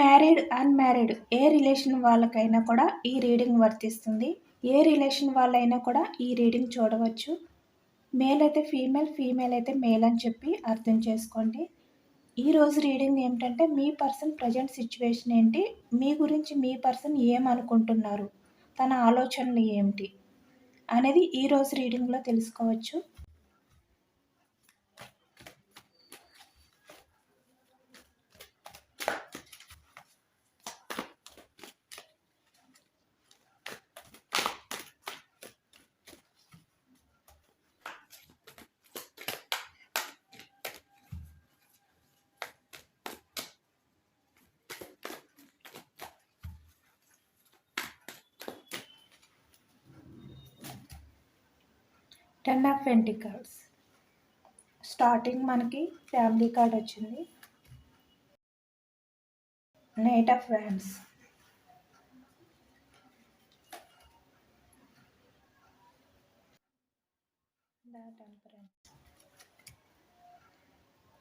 Married unmarried ఏ relation వాళ్ళకైనా కూడా ఈ రీడింగ్ వర్తిస్తుంది. ఏ రిలేషన్ వాళ్ళైనా కూడా ఈ రీడింగ్ చూడవచ్చు. మేల్ అయితే ఫీమేల్ ఫీమేల్ అయితే మేల్ అని చెప్పి అర్థం చేసుకోండి. ఈరోజు రీడింగ్ ఏమిటంటే మీ పర్సన్ ప్రజెంట్ సిచ్యువేషన్ ఏంటి? మీ గురించి మీ పర్సన్ ఏమనుకుంటున్నారు తన ఆలోచనలు ఏమిటి? అనేది ఈరోజు రీడింగ్లో తెలుసుకోవచ్చు. టెన్ ఆఫ్ పెంటికల్స్ స్టార్టింగ్ మనకి ఫ్యామిలీ కార్డ్ వచ్చింది. Knight of wands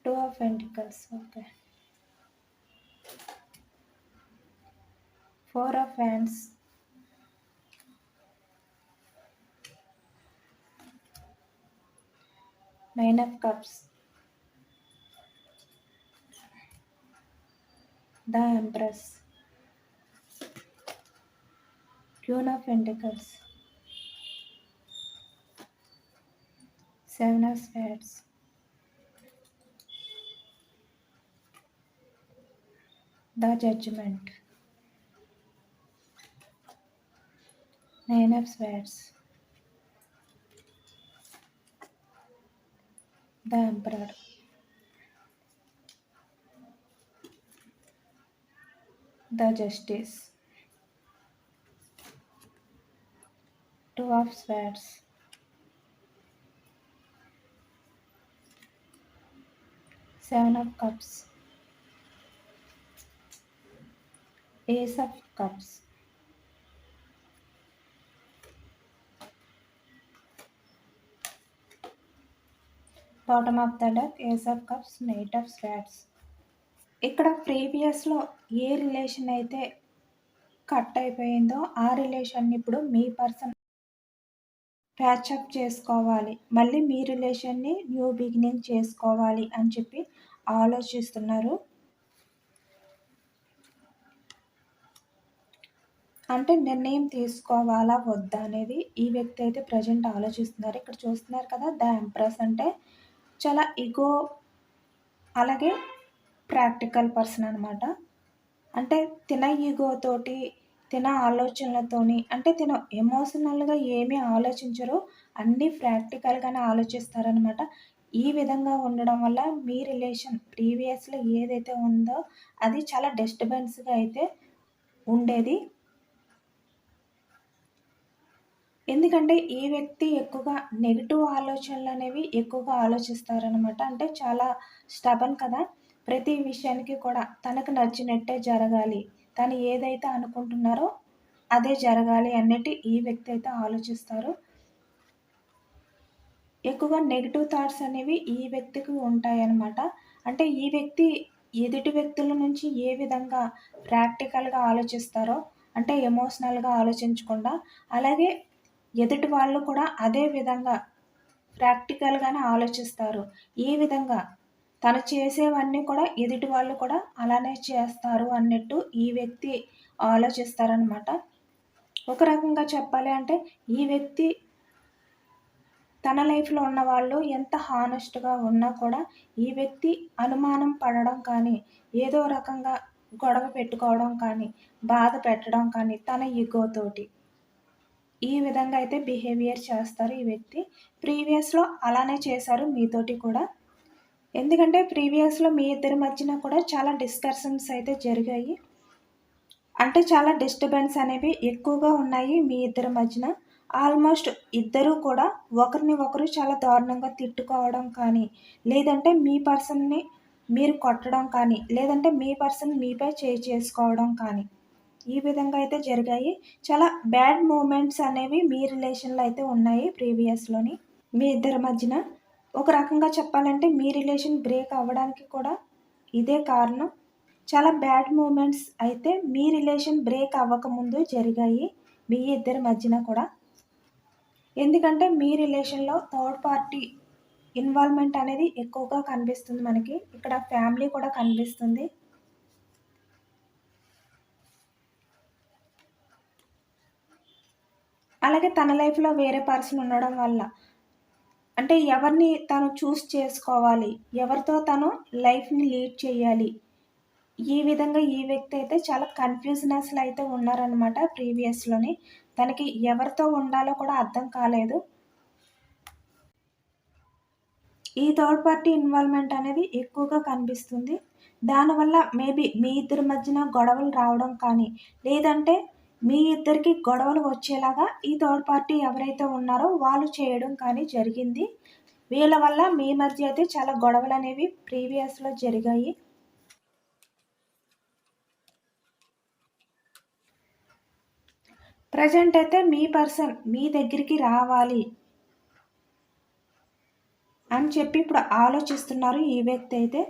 two of pentacles okay four of hands nine of cups. The empress. Queen of pentacles. Seven of spades the judgment. Nine of swords the emperor the justice two of swords seven of cups ace of cups bottom of the deck ace of cups knight of swords ఇక్కడ ప్రీవియస్లో ఏ relation అయితే cut అయిపోయిందో ఆ relation ఇప్పుడు మీ person patch up చేసుకోవాలి. మళ్ళీ మీ రిలేషన్ని new beginning చేసుకోవాలి అని చెప్పి ఆలోచిస్తున్నారు. అంటే నిర్ణయం తీసుకోవాలా వద్దా అనేది ఈ వ్యక్తి అయితే ప్రజెంట్ ఆలోచిస్తున్నారు. ఇక్కడ చూస్తున్నారు కదా ద ఎంప్రెస్ అంటే చాలా ఇగో అలాగే ప్రాక్టికల్ పర్సన్ అనమాట అంటే తిన ఈగోతోటి తిన ఆలోచనలతోని అంటే తిన ఎమోషనల్గా ఏమీ ఆలోచించరు అన్నీ ప్రాక్టికల్గానే ఆలోచిస్తారనమాట ఈ విధంగా ఉండడం వల్ల మీ రిలేషన్ ప్రీవియస్లో ఏదైతే ఉందో అది చాలా డిస్టర్బెన్స్గా అయితే ఉండేది. ఎందుకంటే ఈ వ్యక్తి ఎక్కువగా నెగిటివ్ ఆలోచనలు అనేవి ఎక్కువగా ఆలోచిస్తారనమాట అంటే చాలా స్టబన్ కదా. ప్రతి విషయానికి కూడా తనకు నచ్చినట్టే జరగాలి. తను ఏదైతే అనుకుంటున్నారో అదే జరగాలి అన్నట్టు ఈ వ్యక్తి అయితే ఆలోచిస్తారు. ఎక్కువగా నెగిటివ్ థాట్స్ అనేవి ఈ వ్యక్తికి ఉంటాయన్నమాట. అంటే ఈ వ్యక్తి ఎదుటి వ్యక్తుల నుంచి ఏ విధంగా ప్రాక్టికల్గా ఆలోచిస్తారో అంటే ఎమోషనల్గా ఆలోచించకుండా అలాగే ఎదుటి వాళ్ళు కూడా అదే విధంగా ప్రాక్టికల్గానే ఆలోచిస్తారు. ఈ విధంగా? తను చేసేవన్నీ కూడా ఎదుటి వాళ్ళు కూడా అలానే చేస్తారు అన్నట్టు ఈ వ్యక్తి ఆలోచిస్తారనమాట ఒక రకంగా చెప్పాలి అంటే ఈ వ్యక్తి తన లైఫ్లో ఉన్న వాళ్ళు ఎంత హానెస్ట్గా ఉన్నా కూడా ఈ వ్యక్తి అనుమానం పడడం కానీ ఏదో రకంగా గొడవ పెట్టుకోవడం కానీ బాధ పెట్టడం కానీ తన ఈగోతోటి ఈ విధంగా అయితే బిహేవియర్ చేస్తారు ఈ వ్యక్తి. ప్రీవియస్లో అలానే చేశారు మీతోటి కూడా. ఎందుకంటే ప్రీవియస్లో మీ ఇద్దరి మధ్యన కూడా చాలా డిస్కషన్స్ అయితే జరిగాయి. అంటే చాలా డిస్టర్బెన్స్ అనేవి ఎక్కువగా ఉన్నాయి మీ ఇద్దరి మధ్యన. ఆల్మోస్ట్ ఇద్దరూ కూడా ఒకరిని ఒకరు చాలా దారుణంగా తిట్టుకోవడం కానీ లేదంటే మీ పర్సన్ని మీరు కొట్టడం కానీ లేదంటే మీ పర్సన్ మీపై చేయి చేసుకోవడం కానీ ఈ విధంగా అయితే జరిగాయి. చాలా బ్యాడ్ మూమెంట్స్ అనేవి మీ రిలేషన్లో అయితే ఉన్నాయి ప్రీవియస్లోని మీ ఇద్దరి మధ్యన ఒక రకంగా చెప్పాలంటే మీ రిలేషన్ బ్రేక్ అవ్వడానికి కూడా ఇదే కారణం. చాలా బ్యాడ్ మూమెంట్స్ అయితే మీ రిలేషన్ బ్రేక్ అవ్వకముందు జరిగాయి మీ ఇద్దరి మధ్యన కూడా. ఎందుకంటే మీ రిలేషన్లో థర్డ్ పార్టీ ఇన్వాల్వ్మెంట్ అనేది ఎక్కువగా కనిపిస్తుంది మనకి. ఇక్కడ ఫ్యామిలీ కూడా కనిపిస్తుంది. అలాగే తన లైఫ్లో వేరే పర్సన్ ఉండడం వల్ల. అంటే ఎవరిని తను చూస్ చేసుకోవాలి ఎవరితో తను లైఫ్ని లీడ్ చేయాలి ఈ విధంగా ఈ వ్యక్తి అయితే చాలా కన్ఫ్యూజనెస్లో అయితే ఉన్నారనమాట ప్రీవియస్లోని తనకి ఎవరితో ఉండాలో కూడా అర్థం కాలేదు. ఈ థర్డ్ పార్టీ ఇన్వాల్వ్మెంట్ అనేది ఎక్కువగా కనిపిస్తుంది. దానివల్ల మేబీ మీ ఇద్దరి మధ్యన గొడవలు రావడం కానీ లేదంటే మీ ఇద్దరికి గొడవలు వచ్చేలాగా ఈ థర్డ్ పార్టీ ఎవరైతే ఉన్నారో వాళ్ళు చేయడం కానీ జరిగింది. వీళ్ళ వల్ల మీ మధ్య అయితే చాలా గొడవలు అనేవి ప్రీవియస్లో జరిగాయి. ప్రజెంట్ అయితే మీ పర్సన్ మీ దగ్గరికి రావాలి అని చెప్పి ఇప్పుడు ఆలోచిస్తున్నారు ఈ వ్యక్తి అయితే.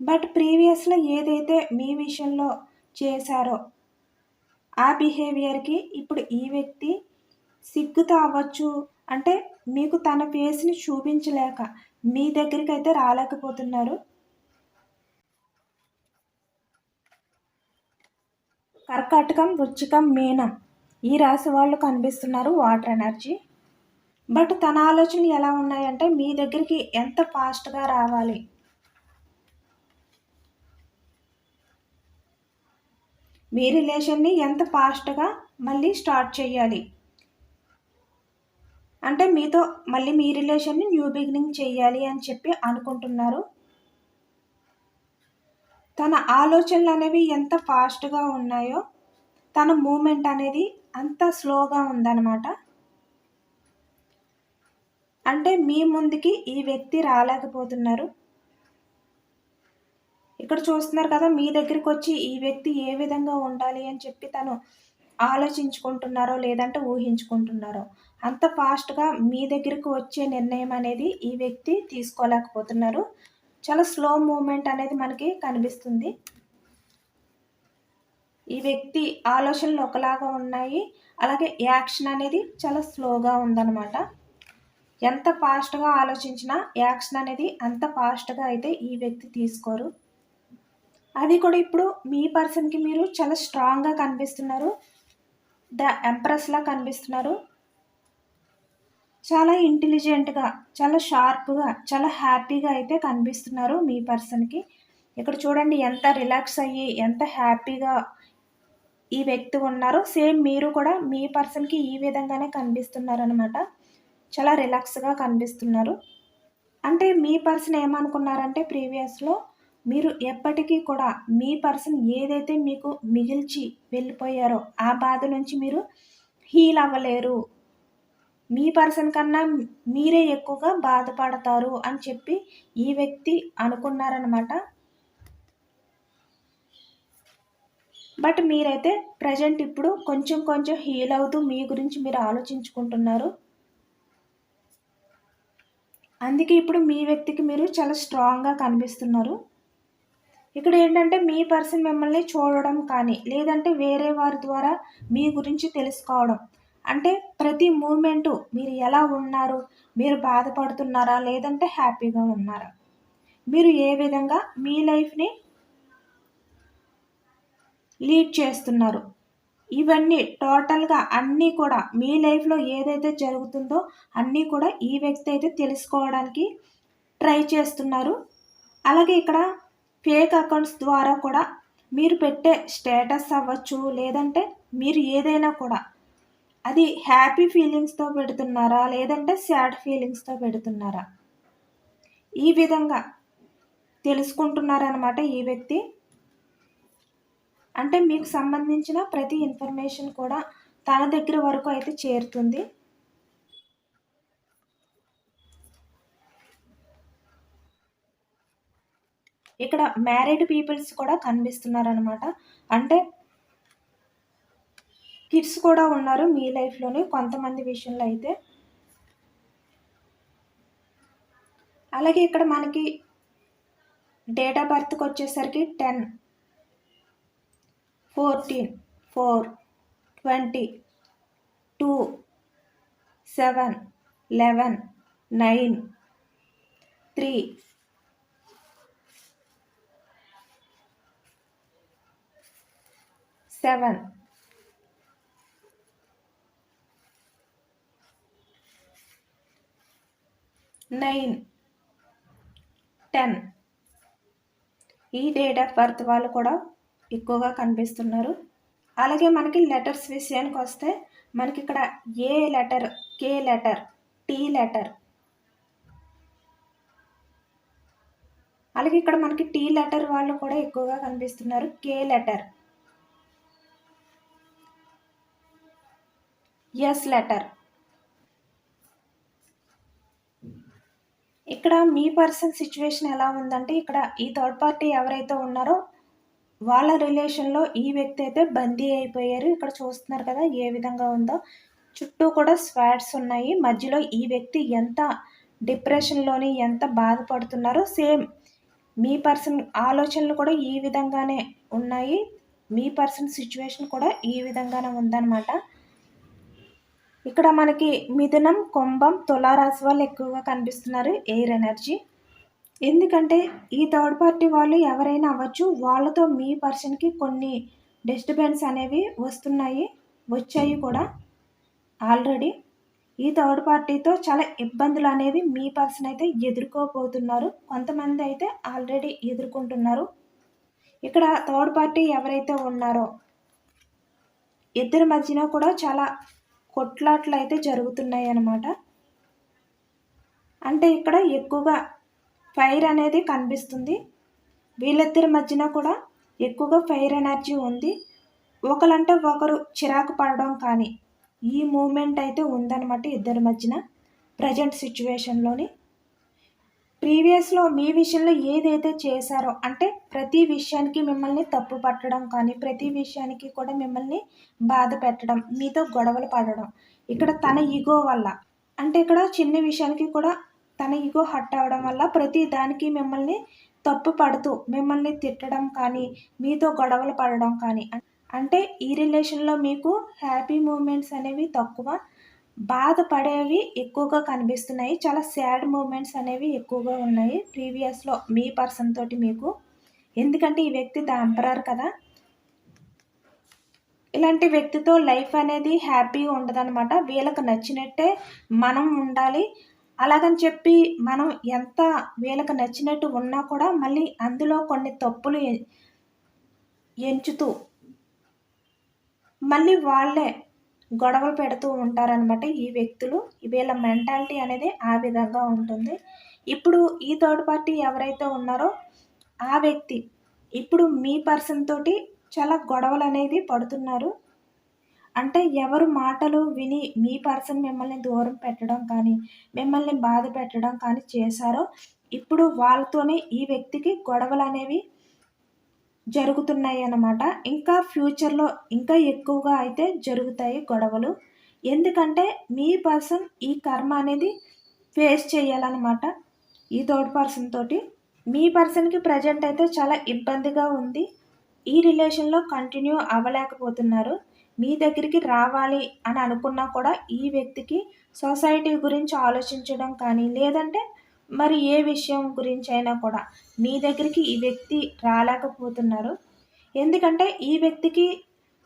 బట్ ప్రీవియస్లో ఏదైతే మీ విషయంలో చేశారో ఆ బిహేవియర్కి ఇప్పుడు ఈ వ్యక్తి సిగ్గుతో అవ్వచ్చు. అంటే మీకు తన ఫేస్ని చూపించలేక మీ దగ్గరికి అయితే రాలేకపోతున్నారు. కర్కాటకం వృచ్చికం మీనం ఈ రాశి వాళ్ళు కనిపిస్తున్నారు వాటర్ ఎనర్జీ బట్ తన ఆలోచనలు ఎలా ఉన్నాయంటే మీ దగ్గరికి ఎంత ఫాస్ట్గా రావాలి? మీ రిలేషన్ని ఎంత ఫాస్ట్గా మళ్ళీ స్టార్ట్ చేయాలి? అంటే మీతో మళ్ళీ మీ రిలేషన్ని న్యూ బిగినింగ్ చేయాలి అని చెప్పి అనుకుంటున్నారు. తన ఆలోచనలు అనేవి ఎంత ఫాస్ట్గా ఉన్నాయో తన మూమెంట్ అనేది అంత స్లోగా ఉందన్నమాట. అంటే మీ ముందుకి ఈ వ్యక్తి రాలేకపోతున్నారు. ఇక్కడ చూస్తున్నారు కదా మీ దగ్గరికి వచ్చి ఈ వ్యక్తి ఏ విధంగా ఉండాలి అని చెప్పి తను ఆలోచించుకుంటున్నారో లేదంటే ఊహించుకుంటున్నారో. అంత ఫాస్ట్గా మీ దగ్గరికి వచ్చే నిర్ణయం అనేది ఈ వ్యక్తి తీసుకోలేకపోతున్నారు. చాలా స్లో మూమెంట్ అనేది మనకి కనిపిస్తుంది. ఈ వ్యక్తి ఆలోచనలు ఒకలాగా ఉన్నాయి. అలాగే యాక్షన్ అనేది చాలా స్లోగా ఉందన్నమాట. ఎంత ఫాస్ట్గా ఆలోచించినా యాక్షన్ అనేది అంత ఫాస్ట్గా అయితే ఈ వ్యక్తి తీసుకోరు. అది కూడా ఇప్పుడు మీ పర్సన్కి మీరు చాలా స్ట్రాంగ్గా కనిపిస్తున్నారు. ద ఎంప్రెస్లా కనిపిస్తున్నారు. చాలా ఇంటెలిజెంట్గా చాలా షార్ప్గా చాలా హ్యాపీగా అయితే కనిపిస్తున్నారు మీ పర్సన్కి ఇక్కడ చూడండి ఎంత రిలాక్స్ అయ్యి ఎంత హ్యాపీగా ఈ వ్యక్తి ఉన్నారో. సేమ్ మీరు కూడా మీ పర్సన్కి ఈ విధంగానే కనిపిస్తున్నారు అనమాట చాలా రిలాక్స్గా కనిపిస్తున్నారు. అంటే మీ పర్సన్ ఏమనుకున్నారంటే ప్రీవియస్లో మీరు ఎప్పటికీ కూడా మీ పర్సన్ ఏదైతే మీకు మిగిల్చి వెళ్ళిపోయారో ఆ బాధ నుంచి మీరు హీల్ అవ్వలేరు. మీ పర్సన్ కన్నా మీరే ఎక్కువగా బాధపడతారు అని చెప్పి ఈ వ్యక్తి అనుకున్నారనమాట బట్ మీరైతే ప్రజెంట్ ఇప్పుడు కొంచెం కొంచెం హీల్ అవుతూ మీ గురించి మీరు ఆలోచించుకుంటున్నారు. అందుకే ఇప్పుడు మీ వ్యక్తికి మీరు చాలా స్ట్రాంగ్గా కనిపిస్తున్నారు. ఇక్కడ ఏంటంటే మీ పర్సన్ మిమ్మల్ని చూడడం కానీ లేదంటే వేరే వారి ద్వారా మీ గురించి తెలుసుకోవడం. అంటే ప్రతి మూమెంటు మీరు ఎలా ఉన్నారు? మీరు బాధపడుతున్నారా? లేదంటే హ్యాపీగా ఉన్నారా? మీరు ఏ విధంగా మీ లైఫ్ని లీడ్ చేస్తున్నారు? ఇవన్నీ టోటల్గా అన్నీ కూడా మీ లైఫ్లో ఏదైతే జరుగుతుందో అన్నీ కూడా ఈ వ్యక్తి అయితే తెలుసుకోవడానికి ట్రై చేస్తున్నారు. అలాగే ఇక్కడ ఫేక్ అకౌంట్స్ ద్వారా కూడా మీరు పెట్టే స్టేటస్ అవ్వచ్చు లేదంటే మీరు ఏదైనా కూడా. అది హ్యాపీ ఫీలింగ్స్తో పెడుతున్నారా లేదంటే సాడ్ ఫీలింగ్స్తో పెడుతున్నారా? ఈ విధంగా తెలుసుకుంటున్నారనమాట ఈ వ్యక్తి. అంటే మీకు సంబంధించిన ప్రతి ఇన్ఫర్మేషన్ కూడా తన దగ్గర వరకు అయితే చేరుతుంది. ఇక్కడ మ్యారీడ్ పీపుల్స్ కూడా కనిపిస్తున్నారు అనమాట అంటే కిడ్స్ కూడా ఉన్నారు మీ లైఫ్లోనే కొంతమంది విషయంలో అయితే. అలాగే ఇక్కడ మనకి డేట్ ఆఫ్ బర్త్కి వచ్చేసరికి ten fourteen four twenty two seven eleven nine three seven nine ten ఈ డేట్ ఆఫ్ బర్త్ వాళ్ళు కూడా ఎక్కువగా కనిపిస్తున్నారు. అలాగే మనకి లెటర్స్ విషయానికి వస్తే మనకి ఇక్కడ A letter K letter T letter అలాగే ఇక్కడ మనకి టీ లెటర్ వాళ్ళు కూడా ఎక్కువగా కనిపిస్తున్నారు. కే లెటర్ ఎస్ లెటర్ ఇక్కడ మీ పర్సన్ సిచ్యువేషన్ ఎలా ఉందంటే ఇక్కడ ఈ థర్డ్ పార్టీ ఎవరైతే ఉన్నారో వాళ్ళ రిలేషన్లో ఈ వ్యక్తి అయితే బందీ అయిపోయారు. ఇక్కడ చూస్తున్నారు కదా ఏ విధంగా ఉందో. చుట్టూ కూడా స్వాట్స్ ఉన్నాయి. మధ్యలో ఈ వ్యక్తి ఎంత డిప్రెషన్లోని ఎంత బాధపడుతున్నారో సేమ్ మీ పర్సన్ ఆలోచనలు కూడా ఈ విధంగానే ఉన్నాయి. మీ పర్సన్ సిచ్యువేషన్ కూడా ఈ విధంగానే ఉందన్నమాట. ఇక్కడ మనకి మిథునం కుంభం తులారాశి వాళ్ళు ఎక్కువగా కనిపిస్తున్నారు ఎయిర్ ఎనర్జీ ఎందుకంటే ఈ థర్డ్ పార్టీ వాళ్ళు ఎవరైనా అవ్వచ్చు వాళ్ళతో మీ పర్సన్కి కొన్ని డిస్టర్బెన్స్ అనేవి వస్తున్నాయి వచ్చాయి కూడా ఆల్రెడీ ఈ థర్డ్ పార్టీతో చాలా ఇబ్బందులు అనేది మీ పర్సన్ అయితే ఎదుర్కోబోతున్నారు కొంతమంది అయితే ఆల్రెడీ ఎదుర్కొంటున్నారు. ఇక్కడ థర్డ్ పార్టీ ఎవరైతే ఉన్నారో ఇద్దరి మధ్యన కూడా చాలా కొట్లాట్లు అయితే జరుగుతున్నాయి అన్నమాట అంటే ఇక్కడ ఎక్కువగా ఫైర్ అనేది కనిపిస్తుంది. వీళ్ళిద్దరి మధ్యన కూడా ఎక్కువగా ఫైర్ ఎనర్జీ ఉంది. ఒకరంటే ఒకరు చిరాకు పడడం కానీ ఈ మూమెంట్ అయితే ఉందన్నమాట ఇద్దరి మధ్యన ప్రజెంట్ సిచ్యువేషన్లోని. ప్రీవియస్లో మీ విషయంలో ఏదైతే చేశారో అంటే ప్రతి విషయానికి మిమ్మల్ని తప్పు పట్టడం కానీ ప్రతి విషయానికి కూడా మిమ్మల్ని బాధ పెట్టడం మీతో గొడవలు పడడం ఇక్కడ తన ఈగో వల్ల అంటే ఇక్కడ చిన్న విషయానికి కూడా తన ఈగో హట్ అవ్వడం వల్ల ప్రతి దానికి మిమ్మల్ని తప్పు పడుతూ మిమ్మల్ని తిట్టడం కానీ మీతో గొడవలు పడడం కానీ అంటే ఈ రిలేషన్లో మీకు హ్యాపీ మూమెంట్స్ అనేవి తక్కువ బాధపడేవి ఎక్కువగా కనిపిస్తున్నాయి. చాలా సాడ్ మూమెంట్స్ అనేవి ఎక్కువగా ఉన్నాయి ప్రీవియస్లో మీ పర్సన్ తోటి మీకు. ఎందుకంటే ఈ వ్యక్తి దంపరారు కదా. ఇలాంటి వ్యక్తితో లైఫ్ అనేది హ్యాపీగా ఉండదన్నమాట. వీళ్ళకి నచ్చినట్టే మనం ఉండాలి. అలాగని చెప్పి మనం ఎంత వీళ్ళకి నచ్చినట్టు ఉన్నా కూడా మళ్ళీ అందులో కొన్ని తప్పులు ఎంచుతూ మళ్ళీ వాళ్ళే గొడవలు పెడుతూ ఉంటారనమాట ఈ వ్యక్తులు. వీళ్ళ మెంటాలిటీ అనేది ఆ విధంగా ఉంటుంది. ఇప్పుడు ఈ థర్డ్ పార్టీ ఎవరైతే ఉన్నారో ఆ వ్యక్తి ఇప్పుడు మీ పర్సన్ తోటి చాలా గొడవలు అనేది పడుతున్నారు. అంటే ఎవరు మాటలు విని మీ పర్సన్ మిమ్మల్ని దూరం పెట్టడం కానీ మిమ్మల్ని బాధ పెట్టడం కానీ చేశారో ఇప్పుడు వాళ్ళతోనే ఈ వ్యక్తికి గొడవలు అనేవి జరుగుతున్నాయి అన్నమాట ఇంకా ఫ్యూచర్లో ఇంకా ఎక్కువగా అయితే జరుగుతాయి గొడవలు. ఎందుకంటే మీ పర్సన్ ఈ కర్మ అనేది ఫేస్ చేయాలన్నమాట. ఈ థర్డ్ పర్సన్ తోటి. మీ పర్సన్కి ప్రజెంట్ అయితే చాలా ఇబ్బందిగా ఉంది. ఈ రిలేషన్లో కంటిన్యూ అవ్వలేకపోతున్నారు. మీ దగ్గరికి రావాలి అని అనుకున్నా కూడా ఈ వ్యక్తికి సొసైటీ గురించి ఆలోచించడం కానీ లేదంటే మరి ఏ విషయం గురించి అయినా కూడా మీ దగ్గరికి ఈ వ్యక్తి రాలేకపోతున్నారు. ఎందుకంటే ఈ వ్యక్తికి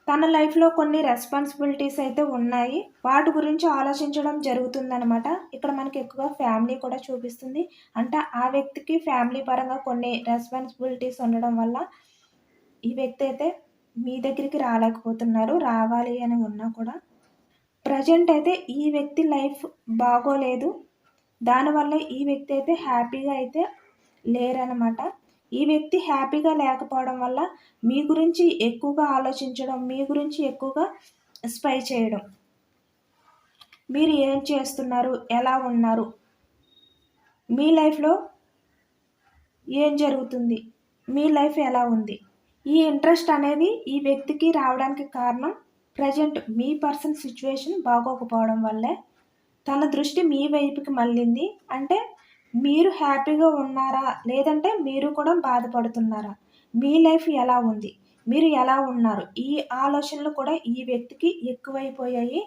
తన లైఫ్లో కొన్ని రెస్పాన్సిబిలిటీస్ అయితే ఉన్నాయి. వాటి గురించి ఆలోచించడం జరుగుతుందనమాట ఇక్కడ మనకి ఎక్కువగా ఫ్యామిలీ కూడా చూపిస్తుంది. అంటే ఆ వ్యక్తికి ఫ్యామిలీ పరంగా కొన్ని రెస్పాన్సిబిలిటీస్ ఉండడం వల్ల ఈ వ్యక్తి అయితే మీ దగ్గరికి రాలేకపోతున్నారు. రావాలి అని ఉన్నా కూడా. ప్రజెంట్ అయితే ఈ వ్యక్తి లైఫ్ బాగోలేదు. దానివల్ల ఈ వ్యక్తి అయితే హ్యాపీగా అయితే లేరనమాట. ఈ వ్యక్తి హ్యాపీగా లేకపోవడం వల్ల మీ గురించి ఎక్కువగా ఆలోచించడం మీ గురించి ఎక్కువగా స్పై చేయడం. మీరు ఏం చేస్తున్నారు? ఎలా ఉన్నారు? మీ లైఫ్లో ఏం జరుగుతుంది? మీ లైఫ్ ఎలా ఉంది? ఈ ఇంట్రెస్ట్ అనేది ఈ వ్యక్తికి రావడానికి కారణం ప్రజెంట్ మీ పర్సన్ సిచ్యువేషన్ బాగోకపోవడం వల్లే తన దృష్టి మీ వైపుకి మళ్ళింది. అంటే మీరు హ్యాపీగా ఉన్నారా? లేదంటే మీరు కూడా బాధపడుతున్నారా? మీ లైఫ్ ఎలా ఉంది? మీరు ఎలా ఉన్నారు? ఈ ఆలోచనలు కూడా ఈ వ్యక్తికి ఎక్కువైపోయాయి.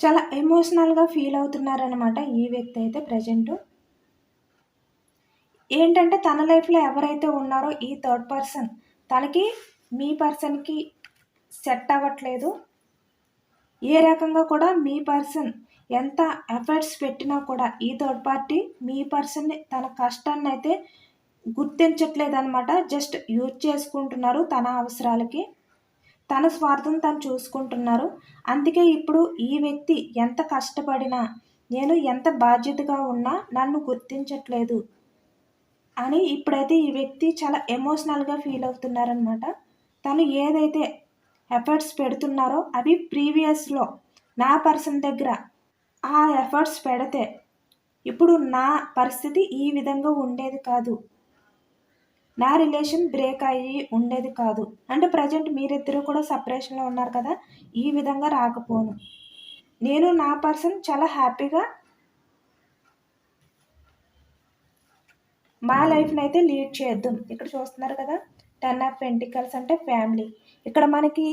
చాలా ఎమోషనల్గా ఫీల్ అవుతున్నారనమాట ఈ వ్యక్తి అయితే ప్రజెంట్. ఏంటంటే తన లైఫ్లో ఎవరైతే ఉన్నారో ఈ థర్డ్ పర్సన్ తనకి మీ పర్సన్కి సెట్ అవ్వట్లేదు. ఏ రకంగా కూడా మీ పర్సన్ ఎంత ఎఫర్ట్స్ పెట్టినా కూడా ఈ థర్డ్ పార్టీ మీ పర్సన్ని తన కష్టాన్ని అయితే గుర్తించట్లేదు అనమాట జస్ట్ యూజ్ చేసుకుంటున్నారు తన అవసరాలకి. తన స్వార్థం తను చూసుకుంటున్నారు. అందుకే ఇప్పుడు ఈ వ్యక్తి ఎంత కష్టపడినా నేను ఎంత బాధ్యతగా ఉన్నా నన్ను గుర్తించట్లేదు. అని ఇప్పుడైతే ఈ వ్యక్తి చాలా ఎమోషనల్గా ఫీల్ అవుతున్నారనమాట తను ఏదైతే ఎఫర్ట్స్ పెడుతున్నారో అవి ప్రీవియస్లో నా పర్సన్ దగ్గర ఆ ఎఫర్ట్స్ పెడితే ఇప్పుడు నా పరిస్థితి ఈ విధంగా ఉండేది కాదు. నా రిలేషన్ బ్రేక్ అయ్యి ఉండేది కాదు. అంటే ప్రజెంట్ మీరిద్దరూ కూడా సపరేషన్లో ఉన్నారు కదా ఈ విధంగా రాకపోను. నేను నా పర్సన్ చాలా హ్యాపీగా మా లైఫ్ని అయితే లీడ్ చేద్దాం. ఇక్కడ చూస్తున్నారు కదా టెన్ ఆఫ్ పెంటికల్స్ అంటే ఫ్యామిలీ. ఇక్కడ మనకి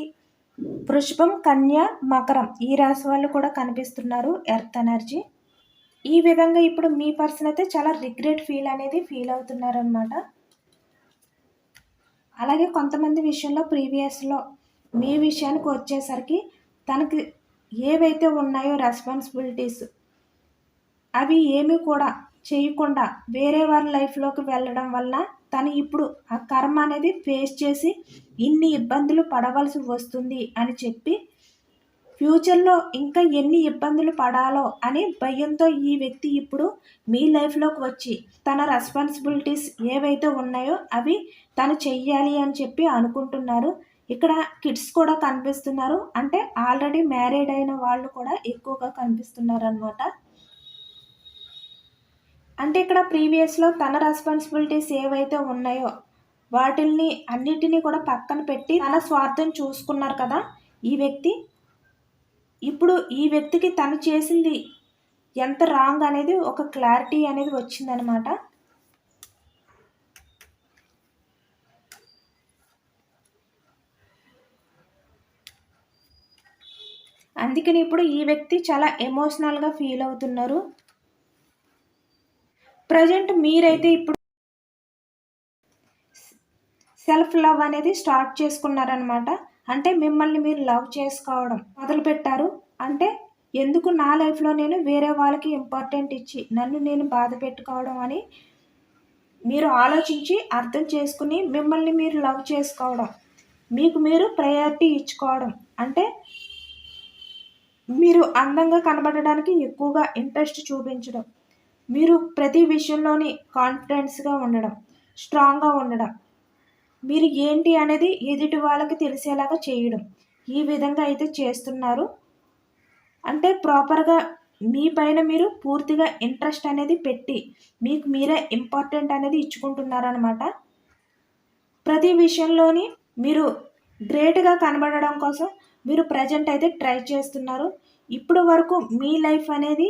వృషభం కన్య మకరం ఈ రాశి వాళ్ళు కూడా కనిపిస్తున్నారు ఎర్త్ ఎనర్జీ. ఈ విధంగా ఇప్పుడు మీ పర్సన్ అయితే చాలా రిగ్రెట్ ఫీల్ అనేది ఫీల్ అవుతున్నారనమాట అలాగే కొంతమంది విషయంలో ప్రీవియస్లో మీ విషయానికి వచ్చేసరికి తనకి ఏవైతే ఉన్నాయో రెస్పాన్సిబిలిటీస్ అవి ఏమీ కూడా చేయకుండా వేరే వారి లైఫ్లోకి వెళ్ళడం వల్ల తను ఇప్పుడు ఆ కర్మ అనేది ఫేస్ చేసి ఇన్ని ఇబ్బందులు పడవలసి వస్తుంది అని చెప్పి ఫ్యూచర్లో ఇంకా ఎన్ని ఇబ్బందులు పడాలో అని భయంతో ఈ వ్యక్తి ఇప్పుడు మీ లైఫ్లోకి వచ్చి తన రెస్పాన్సిబిలిటీస్ ఏవైతే ఉన్నాయో అవి తను చెయ్యాలి అని చెప్పి అనుకుంటున్నారు. ఇక్కడ కిడ్స్ కూడా కనిపిస్తున్నారు. అంటే ఆల్రెడీ మ్యారీడ్ అయిన వాళ్ళు కూడా ఎక్కువగా కనిపిస్తున్నారు అనమాట అంటే ఇక్కడ ప్రీవియస్లో తన రెస్పాన్సిబిలిటీస్ ఏవైతే ఉన్నాయో వాటిల్ని అన్నిటినీ కూడా పక్కన పెట్టి తన స్వార్థం చూసుకున్నారు కదా ఈ వ్యక్తి. ఇప్పుడు ఈ వ్యక్తికి తను చేసింది ఎంత రాంగ్ అనేది ఒక క్లారిటీ అనేది వచ్చిందనమాట. అందుకని ఇప్పుడు ఈ వ్యక్తి చాలా ఎమోషనల్గా ఫీల్ అవుతున్నారు. ప్రజెంట్ మీరైతే ఇప్పుడు సెల్ఫ్ లవ్ అనేది స్టార్ట్ చేసుకున్నారనమాట అంటే మిమ్మల్ని మీరు లవ్ చేసుకోవడం మొదలుపెట్టారు. అంటే ఎందుకు నా లైఫ్లో నేను వేరే వాళ్ళకి ఇంపార్టెంట్ ఇచ్చి నన్ను నేను బాధ పెట్టుకోవడం అని మీరు ఆలోచించి అర్థం చేసుకుని మిమ్మల్ని మీరు లవ్ చేసుకోవడం మీకు మీరు ప్రయారిటీ ఇచ్చుకోవడం. అంటే మీరు అందంగా కనబడడానికి ఎక్కువగా ఇంట్రెస్ట్ చూపించడం. మీరు ప్రతి విషయంలోని కాన్ఫిడెన్స్గా ఉండడం స్ట్రాంగ్గా ఉండడం మీరు ఏంటి అనేది ఎదుటి వాళ్ళకి తెలిసేలాగా చేయడం ఈ విధంగా అయితే చేస్తున్నారు. అంటే ప్రాపర్గా మీ పైన మీరు పూర్తిగా ఇంట్రెస్ట్ అనేది పెట్టి మీకు మీరే ఇంపార్టెంట్ అనేది ఇచ్చుకుంటున్నారనమాట ప్రతి విషయంలోని మీరు గ్రేట్గా కనబడడం కోసం మీరు ప్రజెంట్ అయితే ట్రై చేస్తున్నారు. ఇప్పుడు వరకు మీ లైఫ్ అనేది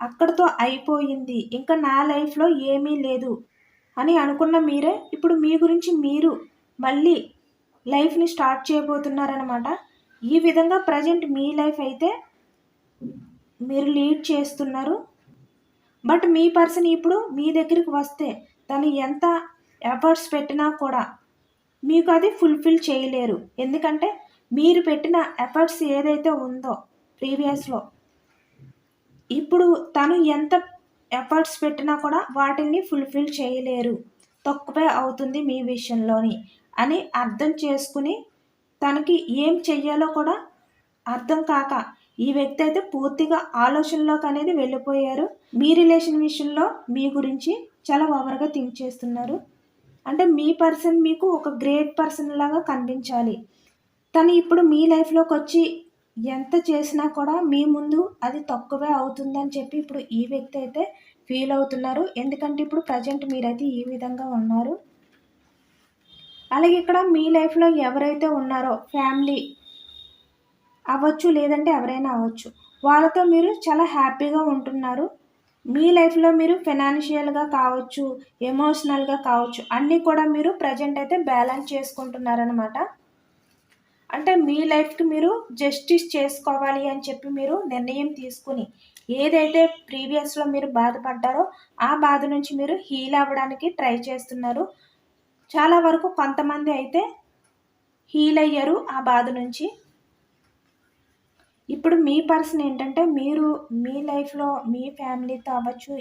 అక్కడితో అయిపోయింది. ఇంకా నా లైఫ్లో ఏమీ లేదు అని అనుకున్న మీరే ఇప్పుడు మీ గురించి మీరు మళ్ళీ లైఫ్ని స్టార్ట్ చేయబోతున్నారనమాట ఈ విధంగా ప్రజెంట్ మీ లైఫ్ అయితే మీరు లీడ్ చేస్తున్నారు. బట్ మీ పర్సన్ ఇప్పుడు మీ దగ్గరికి వస్తే తను ఎంత ఎఫర్ట్స్ పెట్టినా కూడా మీకు అది ఫుల్ఫిల్ చేయలేరు. ఎందుకంటే మీరు పెట్టిన ఎఫర్ట్స్ ఏదైతే ఉందో ప్రీవియస్లో ఇప్పుడు తను ఎంత ఎఫర్ట్స్ పెట్టినా కూడా వాటిని ఫుల్ఫిల్ చేయలేరు. తక్కువే అవుతుంది మీ విషయంలోని అని అర్థం చేసుకుని తనకి ఏం చెయ్యాలో కూడా అర్థం కాక ఈ వ్యక్తి అయితే పూర్తిగా ఆలోచనలోకి అనేది వెళ్ళిపోయారు. మీ రిలేషన్ విషయంలో మీ గురించి చాలా ఓవర్గా థింక్ చేస్తున్నారు. అంటే మీ పర్సన్ మీకు ఒక గ్రేట్ పర్సన్ లాగా కనిపించాలి. తను ఇప్పుడు మీ లైఫ్లోకి వచ్చి ఎంత చేసినా కూడా మీ ముందు అది తక్కువే అవుతుందని చెప్పి ఇప్పుడు ఈ వ్యక్తి అయితే ఫీల్ అవుతున్నారు. ఎందుకంటే ఇప్పుడు ప్రజెంట్ మీరైతే ఈ విధంగా ఉన్నారు. అలాగే ఇక్కడ మీ లైఫ్లో ఎవరైతే ఉన్నారో ఫ్యామిలీ అవ్వచ్చు లేదంటే ఎవరైనా అవ్వచ్చు వాళ్ళతో మీరు చాలా హ్యాపీగా ఉంటున్నారు. మీ లైఫ్లో మీరు ఫినాన్షియల్గా కావచ్చు ఎమోషనల్గా కావచ్చు అన్నీ కూడా మీరు ప్రజెంట్ అయితే బ్యాలెన్స్ చేసుకుంటున్నారనమాట అంటే మీ లైఫ్కి మీరు జస్టిస్ చేసుకోవాలి అని చెప్పి మీరు నిర్ణయం తీసుకుని ఏదైతే ప్రీవియస్లో మీరు బాధపడ్డారో ఆ బాధ నుంచి మీరు హీల్ అవ్వడానికి ట్రై చేస్తున్నారు. చాలా వరకు కొంతమంది అయితే హీల్ అయ్యారు ఆ బాధ నుంచి. ఇప్పుడు మీ పర్సన్ ఏంటంటే మీరు మీ లైఫ్లో మీ ఫ్యామిలీతో అవ్వచ్చు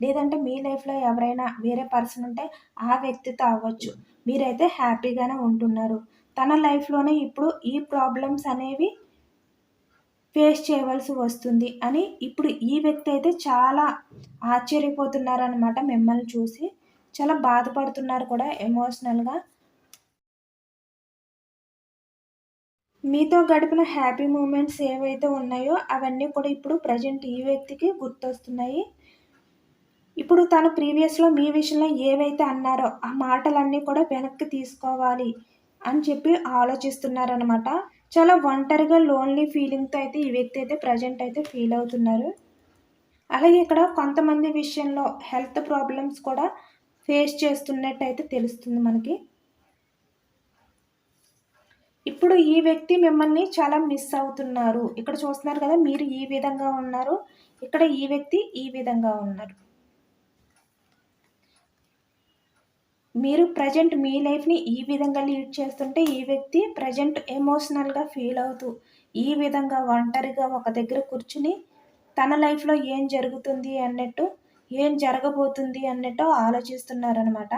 లేదంటే మీ లైఫ్లో ఎవరైనా వేరే పర్సన్ ఉంటే ఆ వ్యక్తితో అవ్వచ్చు. మీరైతే హ్యాపీగానే ఉంటున్నారు. తన లైఫ్లోనే ఇప్పుడు ఈ ప్రాబ్లమ్స్ అనేవి ఫేస్ చేయవలసి వస్తుంది అని ఇప్పుడు ఈ వ్యక్తి అయితే చాలా ఆశ్చర్యపోతున్నారనమాట మిమ్మల్ని చూసి. చాలా బాధపడుతున్నారు కూడా ఎమోషనల్గా మీతో గడిపిన హ్యాపీ మూమెంట్స్ ఏవైతే ఉన్నాయో అవన్నీ కూడా ఇప్పుడు ప్రజెంట్ ఈ వ్యక్తికి గుర్తొస్తున్నాయి. ఇప్పుడు తను ప్రీవియస్లో మీ విషయంలో ఏవైతే అన్నారో ఆ మాటలన్నీ కూడా వెనక్కి తీసుకోవాలి. అని చెప్పి ఆలోచిస్తున్నారనమాట చాలా ఒంటరిగా లోన్లీ ఫీలింగ్తో అయితే ఈ వ్యక్తి అయితే ప్రజెంట్ అయితే ఫీల్ అవుతున్నారు. అలాగే ఇక్కడ కొంతమంది విషయంలో హెల్త్ ప్రాబ్లమ్స్ కూడా ఫేస్ చేస్తున్నట్టు అయితే తెలుస్తుంది మనకి. ఇప్పుడు ఈ వ్యక్తి మిమ్మల్ని చాలా మిస్ అవుతున్నారు. ఇక్కడ చూస్తున్నారు కదా మీరు ఈ విధంగా ఉన్నారు. ఇక్కడ ఈ వ్యక్తి ఈ విధంగా ఉన్నారు. మీరు ప్రజెంట్ మీ లైఫ్ని ఈ విధంగా లీడ్ చేస్తుంటే ఈ వ్యక్తి ప్రజెంట్ ఎమోషనల్గా ఫీల్ అవుతూ ఈ విధంగా ఒంటరిగా ఒక దగ్గర కూర్చుని తన లైఫ్లో ఏం జరుగుతుంది అన్నట్టు ఏం జరగబోతుంది అన్నట్టు ఆలోచిస్తున్నారనమాట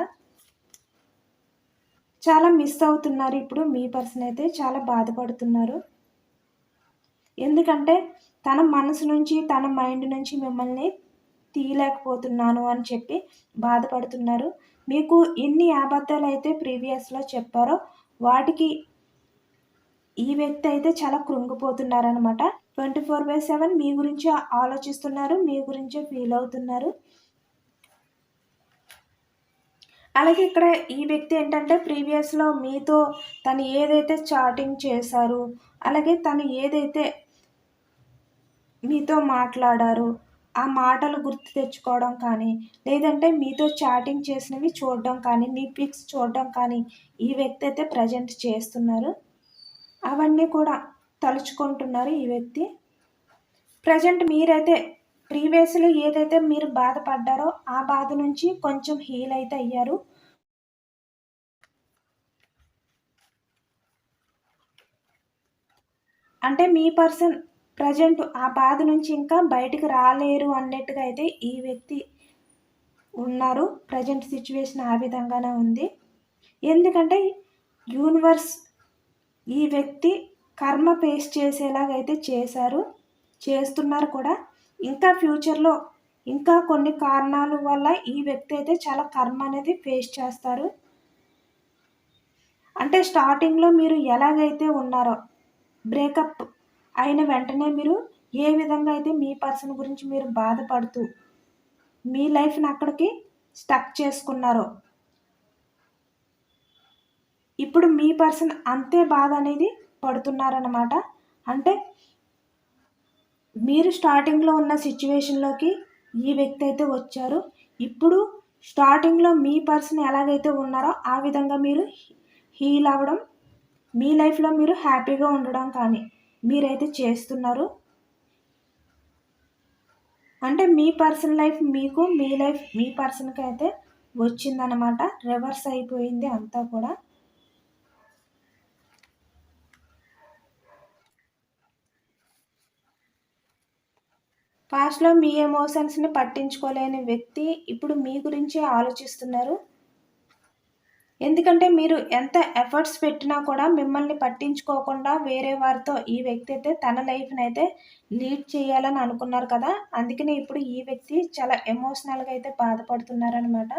చాలా మిస్ అవుతున్నారు ఇప్పుడు మీ పర్సన్ అయితే చాలా బాధపడుతున్నారు. ఎందుకంటే తన మనసు నుంచి తన మైండ్ నుంచి మిమ్మల్ని తీయలేకపోతున్నాను అని చెప్పి బాధపడుతున్నారు. మీకు ఎన్ని అబద్ధాలు అయితే ప్రీవియస్లో చెప్పారో వాటికి ఈ వ్యక్తి అయితే చాలా కృంగిపోతున్నారనమాట ట్వంటీ ఫోర్ బై సెవెన్ మీ గురించే ఆలోచిస్తున్నారు మీ గురించే ఫీల్ అవుతున్నారు. అలాగే ఇక్కడ ఈ వ్యక్తి ఏంటంటే ప్రీవియస్లో మీతో తను ఏదైతే చాటింగ్ చేశారు అలాగే తను ఏదైతే మీతో మాట్లాడారు ఆ మాటలు గుర్తు తెచ్చుకోవడం కానీ లేదంటే మీతో చాటింగ్ చేసినవి చూడడం కానీ మీ పిక్స్ చూడడం కానీ ఈ వ్యక్తి అయితే ప్రజెంట్ చేస్తున్నారు. అవన్నీ కూడా తలుచుకుంటున్నారు ఈ వ్యక్తి. ప్రజెంట్ మీరైతే ప్రీవియస్లో ఏదైతే మీరు బాధపడ్డారో ఆ బాధ నుంచి కొంచెం హీల్ అయితే అయ్యారు. అంటే మీ పర్సన్ ప్రజెంట్ ఆ బాధ నుంచి ఇంకా బయటకు రాలేరు అన్నట్టుగా అయితే ఈ వ్యక్తి ఉన్నారు. ప్రజెంట్ సిచ్యువేషన్ ఆ విధంగానే ఉంది. ఎందుకంటే యూనివర్స్ ఈ వ్యక్తి కర్మ ఫేస్ చేసేలాగైతే చేశారు చేస్తున్నారు కూడా. ఇంకా ఫ్యూచర్లో ఇంకా కొన్ని కారణాల వల్ల ఈ వ్యక్తి అయితే చాలా కర్మ అనేది ఫేస్ చేస్తారు. అంటే స్టార్టింగ్లో మీరు ఎలాగైతే ఉన్నారో బ్రేకప్ అయిన వెంటనే మీరు ఏ విధంగా అయితే మీ పర్సన్ గురించి మీరు బాధపడుతూ మీ లైఫ్ని అక్కడికి స్టక్ చేసుకున్నారో ఇప్పుడు మీ పర్సన్ అంతే బాధ అనేది పడుతున్నారనమాట అంటే మీరు స్టార్టింగ్లో ఉన్న సిచ్యువేషన్లోకి ఈ వ్యక్తి అయితే వచ్చారు. ఇప్పుడు స్టార్టింగ్లో మీ పర్సన్ ఎలాగైతే ఉన్నారో ఆ విధంగా మీరు హీల్ అవ్వడం మీ లైఫ్లో మీరు హ్యాపీగా ఉండడం కానీ మీరైతే చేస్తున్నారు? అంటే మీ పర్సన్ లైఫ్ మీకు మీ లైఫ్ మీ పర్సన్కి అయితే వచ్చిందనమాట రివర్స్ అయిపోయింది అంతా కూడా. పాస్ట్లో మీ ఎమోషన్స్ని పట్టించుకోలేని వ్యక్తి ఇప్పుడు మీ గురించే ఆలోచిస్తున్నారు. ఎందుకంటే మీరు ఎంత ఎఫర్ట్స్ పెట్టినా కూడా మిమ్మల్ని పట్టించుకోకుండా వేరే వారితో ఈ వ్యక్తి అయితే తన లైఫ్ని అయితే లీడ్ చేయాలని అనుకున్నారు కదా అందుకనే ఇప్పుడు ఈ వ్యక్తి చాలా ఎమోషనల్గా అయితే బాధపడుతున్నారనమాట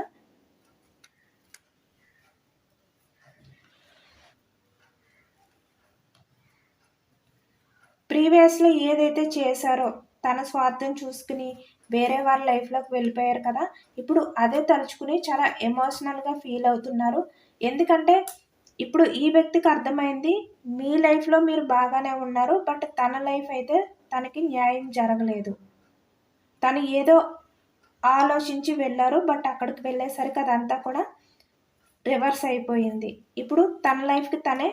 ప్రీవియస్లో ఏదైతే చేశారో తన స్వార్థం చూసుకుని వేరే వాళ్ళ లైఫ్లోకి వెళ్ళిపోయారు కదా. ఇప్పుడు అదే తలుచుకుని చాలా ఎమోషనల్గా ఫీల్ అవుతున్నారు. ఎందుకంటే ఇప్పుడు ఈ వ్యక్తికి అర్థమైంది మీ లైఫ్లో మీరు బాగానే ఉన్నారు బట్ తన లైఫ్ అయితే తనకి న్యాయం జరగలేదు. తను ఏదో ఆలోచించి వెళ్ళారు బట్ అక్కడికి వెళ్ళేసరికి అదంతా కూడా రివర్స్ అయిపోయింది. ఇప్పుడు తన లైఫ్కి తనే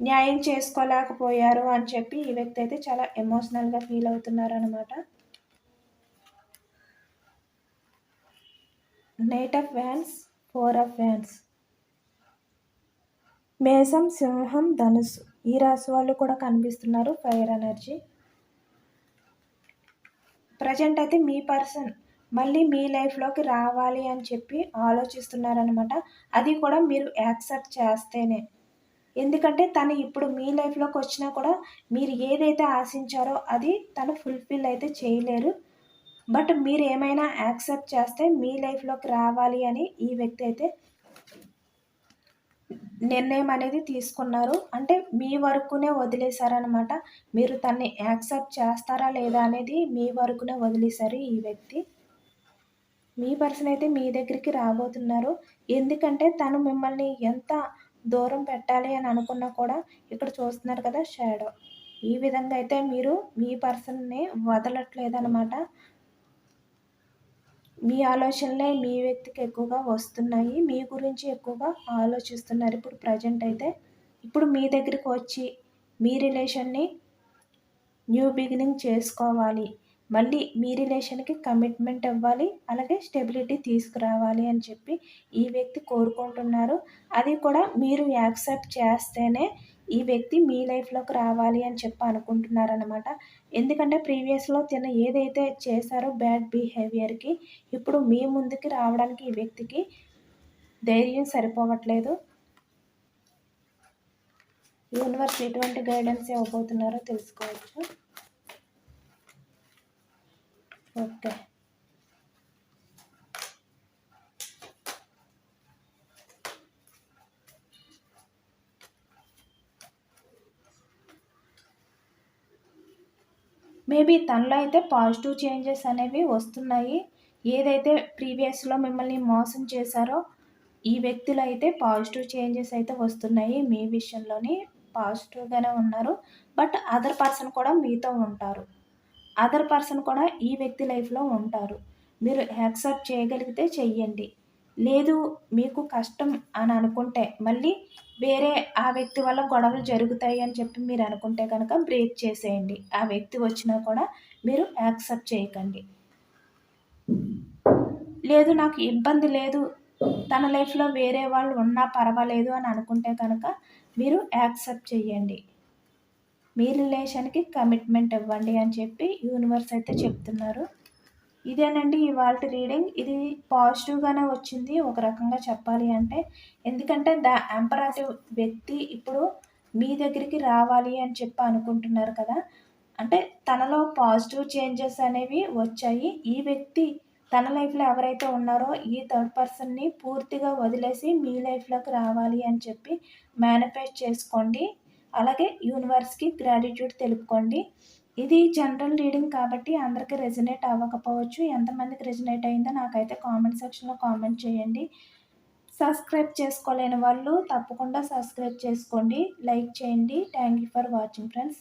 న్యాయం చేసుకోలేకపోయారు అని చెప్పి ఈ వ్యక్తి అయితే చాలా ఎమోషనల్గా ఫీల్ అవుతున్నారు అనమాట knight of wands four of wands. మేషం సింహం ధనుసు ఈ రాశి వాళ్ళు కూడా కనిపిస్తున్నారు. Fire energy. ప్రజెంట్ అయితే మీ పర్సన్. మళ్ళీ మీ లైఫ్లోకి రావాలి అని చెప్పి ఆలోచిస్తున్నారనమాట అది కూడా మీరు యాక్సెప్ట్ చేస్తేనే. ఎందుకంటే తను ఇప్పుడు మీ లైఫ్లోకి వచ్చినా కూడా మీరు ఏదైతే ఆశించారో అది తను ఫుల్ఫిల్ అయితే చేయలేరు. బట్ మీరు ఏమైనా యాక్సెప్ట్ చేస్తే మీ లైఫ్లోకి రావాలి అని ఈ వ్యక్తి అయితే నిర్ణయం అనేది తీసుకున్నారు. అంటే మీ వరకునే వదిలేశారనమాట మీరు తన్ని యాక్సెప్ట్ చేస్తారా లేదా అనేది మీ వరకునే వదిలేశారు ఈ వ్యక్తి. మీ పర్సన్ అయితే మీ దగ్గరికి రాబోతున్నారు. ఎందుకంటే తను మిమ్మల్ని ఎంత దూరం పెట్టాలి అని అనుకున్నా కూడా ఇక్కడ చూస్తున్నారు కదా షాడో. ఈ విధంగా అయితే మీరు మీ పర్సన్ని వదలట్లేదనమాట మీ ఆలోచనలే మీ వ్యక్తికి ఎక్కువగా వస్తున్నాయి. మీ గురించి ఎక్కువగా ఆలోచిస్తున్నారు. ఇప్పుడు ప్రజెంట్ అయితే ఇప్పుడు మీ దగ్గరికి వచ్చి మీ రిలేషన్ని న్యూ బిగినింగ్ చేసుకోవాలి. మళ్ళీ మీ రిలేషన్కి కమిట్మెంట్ ఇవ్వాలి అలాగే స్టెబిలిటీ తీసుకురావాలి అని చెప్పి ఈ వ్యక్తి కోరుకుంటున్నారు. అది కూడా మీరు యాక్సెప్ట్ చేస్తేనే ఈ వ్యక్తి మీ లైఫ్లోకి రావాలి అని చెప్పి అనుకుంటున్నారనమాట ఎందుకంటే ప్రీవియస్లో తిన ఏదైతే చేశారో బ్యాడ్ బిహేవియర్కి ఇప్పుడు మీ ముందుకి రావడానికి ఈ వ్యక్తికి ధైర్యం సరిపోవట్లేదు. యూనివర్స్ ఎటువంటి గైడెన్స్ ఇవ్వబోతున్నారో తెలుసుకోవచ్చు. ఓకే. మేబీ తనలో అయితే పాజిటివ్ చేంజెస్ అనేవి వస్తున్నాయి. ఏదైతే ప్రీవియస్లో మిమ్మల్ని మోసం చేశారో ఈ వ్యక్తిలో అయితే పాజిటివ్ చేంజెస్ అయితే వస్తున్నాయి. మీ విషయంలోని పాజిటివ్గానే ఉన్నారు. బట్ అదర్ పర్సన్ కూడా మీతో ఉంటారు. అదర్ పర్సన్ కూడా ఈ వ్యక్తి లైఫ్లో ఉంటారు. మీరు యాక్సెప్ట్ చేయగలిగితే చెయ్యండి. లేదు మీకు కష్టం అని అనుకుంటే మళ్ళీ వేరే ఆ వ్యక్తి వల్ల గొడవలు జరుగుతాయి అని చెప్పి మీరు అనుకుంటే కనుక బ్రేక్ చేసేయండి. ఆ వ్యక్తి వచ్చినా కూడా మీరు యాక్సెప్ట్ చేయకండి. లేదు నాకు ఇబ్బంది లేదు. తన లైఫ్లో వేరే వాళ్ళు ఉన్నా పర్వాలేదు అని అనుకుంటే కనుక మీరు యాక్సెప్ట్ చేయండి. మీ రిలేషన్కి కమిట్మెంట్ ఇవ్వండి అని చెప్పి యూనివర్స్ అయితే చెప్తున్నారు. ఇదేనండి ఇవాళ రీడింగ్. ఇది పాజిటివ్గానే వచ్చింది. ఒక రకంగా చెప్పాలి అంటే ఎందుకంటే ద ఎంపరాటివ్ వ్యక్తి ఇప్పుడు మీ దగ్గరికి రావాలి అని చెప్పి అనుకుంటున్నారు కదా. అంటే తనలో పాజిటివ్ చేంజెస్ అనేవి వచ్చాయి. ఈ వ్యక్తి తన లైఫ్లో ఎవరైతే ఉన్నారో ఈ థర్డ్ పర్సన్ని పూర్తిగా వదిలేసి మీ లైఫ్లోకి రావాలి అని చెప్పి మేనిఫెస్ట్ చేసుకోండి. అలాగే యూనివర్స్కి గ్రాటిట్యూడ్ తెలుపుకోండి. ఇది జనరల్ రీడింగ్ కాబట్టి అందరికీ రెజినేట్ అవ్వకపోవచ్చు. ఎంతమందికి రెజినేట్ అయిందో నాకైతే కామెంట్ సెక్షన్లో కామెంట్ చేయండి. సబ్స్క్రైబ్ చేసుకోలేని వాళ్ళు తప్పకుండా సబ్స్క్రైబ్ చేసుకోండి. లైక్ చేయండి. Thank you for watching friends